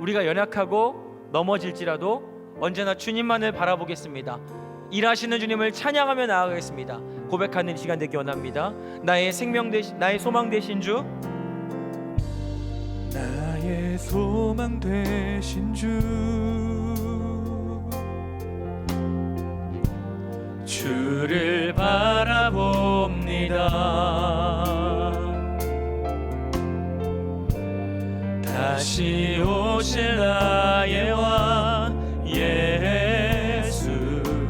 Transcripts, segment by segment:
우리가 연약하고 넘어질지라도 언제나 주님만을 바라보겠습니다. 일하시는 주님을 찬양하며 나아가겠습니다. 고백하는 시간 되기 원합니다. 나의 생명 대신 나의 소망 되신 주 나의 소망 되신 주 주를 바라봅니다. 다시 오실 나의 왕 예수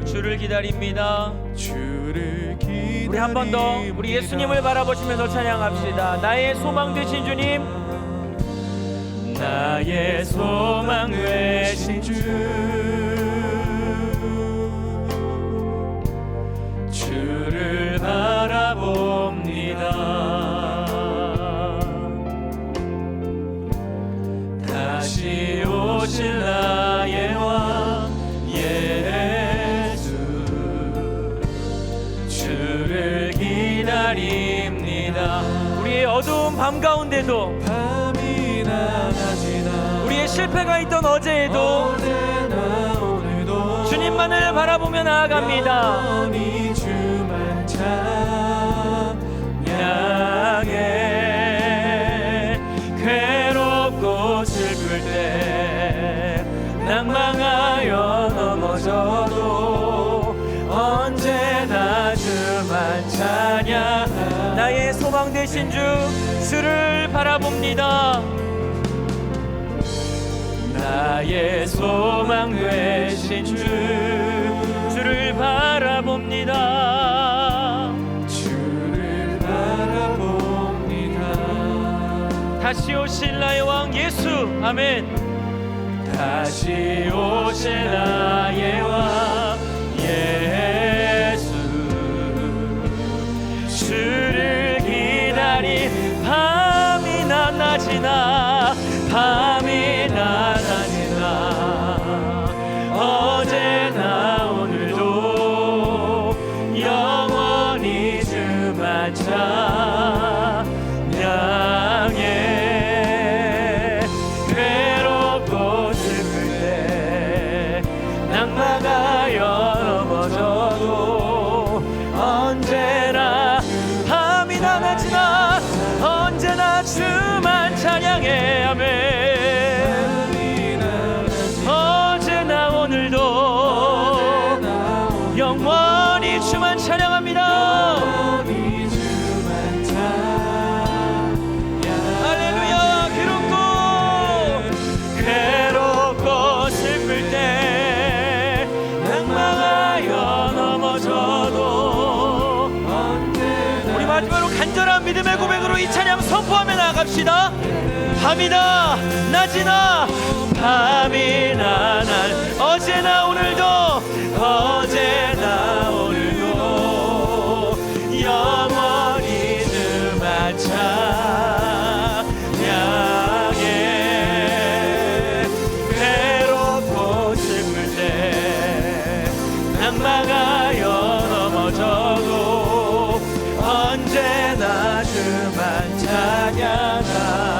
주를 기다립니다. 주를 기다립니다 우리 한 번 더 우리 예수님을 바라보시면서 찬양합시다. 나의 소망 되신 주님, 나의 소망 되신 주, 오실 나의 왕 예수. 주를 기다립니다. 우리의 어두운 밤 가운데도 우리의 실패가 있던 어제에도 주님만을 바라보며 나아갑니다. 주만 괴롭고 슬플 때 소망 되신 주 주를 바라봅니다. 나의 소망 되신 주 주를 바라봅니다. 주를 바라봅니다. 다시 오실 나의 왕 예수 아멘. 다시 오실 나의 왕 낮이나 밤이나 낮이나 어제나 오늘도 영원히 주만 찬양해 괴롭고 슬플 때 낭만하여 믿음의 고백으로 이 찬양 선포하며 나갑시다. 밤이나 낮이나 밤이나 날 mañana.